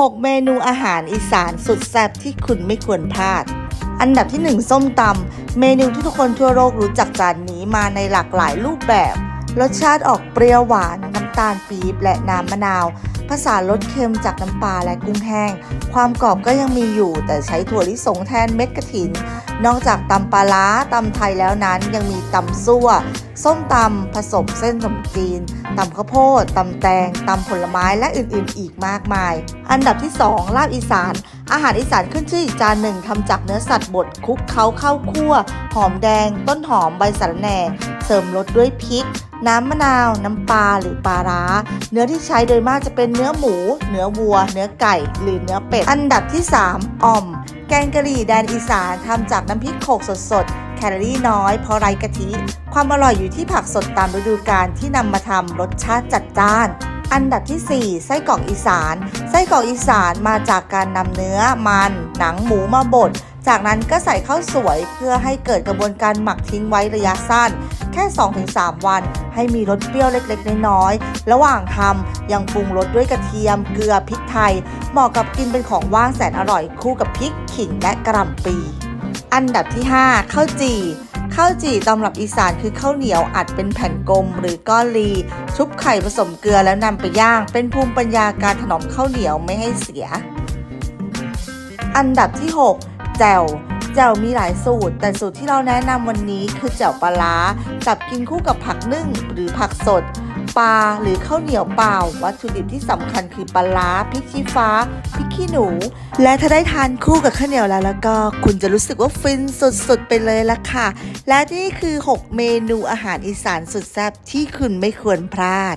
6 เมนูอาหารอีสานสุดแซ่บที่คุณไม่ควรพลาด อันดับที่ 1 ส้มตำเมนูที่ทุกคนทั่วโลกรู้จักจานนี้มาในหลากหลายรูปแบบ รสชาติออกเปรี้ยวหวานน้ำตาลปี๊บและน้ำมะนาว ผสานรสเค็มจากน้ำปลาและกุ้งแห้ง ความกรอบก็ยังมีอยู่ แต่ใช้ถั่วลิสงแทนเม็ดกระถิน นอกจากตำปลาร้าตำไทยแล้วนั้นยังมีตำซั่ว ส้มตำผสมเส้นขนมจีนตำข้าวโพดตำแตงตำผลไม้และอื่นๆ อีกมากมาย อันดับที่ 2 ลาบอีสาน อาหารอีสานขึ้นชื่ออีกจานหนึ่งทำจากเนื้อสัตว์บดคลุกเคล้าเข้าคั่ว หอมแดง ต้นหอมใบสะระแหน่ ริมรสด้วยพริก น้ำมะนาว น้ำปลาหรือปลาร้า เนื้อที่ใช้โดยมากจะเป็นเนื้อหมู เนื้อวัว เนื้อไก่ หรือเนื้อเป็ด อันดับที่ 3อ่อม แกงกะหรี่แดนอีสานทำจากน้ำพริกโขกสดๆ แคลอรี่น้อยเพราะไร้กะทิ ความอร่อยอยู่ที่ผักสดตามฤดูกาลที่นำมาทำรสชาติจัดจ้าน อันดับที่ 4 ไส้กรอกอีสาน ไส้กรอกอีสานมาจากการนำเนื้อมัน หนังหมูมาบด จากนั้นก็ใส่ข้าวสวยเพื่อให้เกิดกระบวนการหมักทิ้งไว้ระยะสั้น แค่ 2-3 วัน ให้มีรสเปรี้ยวเล็กๆ น้อยๆ ระหว่างทำยังปรุงรสด้วยกระเทียม เกลือ พริกไทย เหมาะกับกินเป็นของว่างแสนอร่อยคู่กับพริก ขิง และกระหล่ำปี อันดับที่ 5 ข้าวจี่ ข้าวจี่ตำรับอีสานคือข้าวเหนียวอัดเป็นแผ่นกลมหรือก้อนลี ชุบไข่ผสมเกลือแล้วนำไปย่าง เป็นภูมิปัญญาการถนอมข้าวเหนียวไม่ให้เสีย อันดับที่ 6 แจ่วแจ่วมีหลายสูตร แต่สูตรที่เราแนะนำวันนี้คือแจ่วปลาร้าจับกินคู่กับผักนึ่งหรือผักสด ปลาหรือข้าวเหนียวเปล่า วัตถุดิบที่สำคัญคือปลาร้าพริกชี้ฟ้าพริกขี้หนู และถ้าได้ทานคู่กับข้าวเหนียวแล้วแล้วก็คุณจะรู้สึกว่าฟินสุดๆไปเลยละค่ะ และนี่คือ 6 เมนูอาหารอีสานสุดแซ่บที่คุณไม่ควรพลาด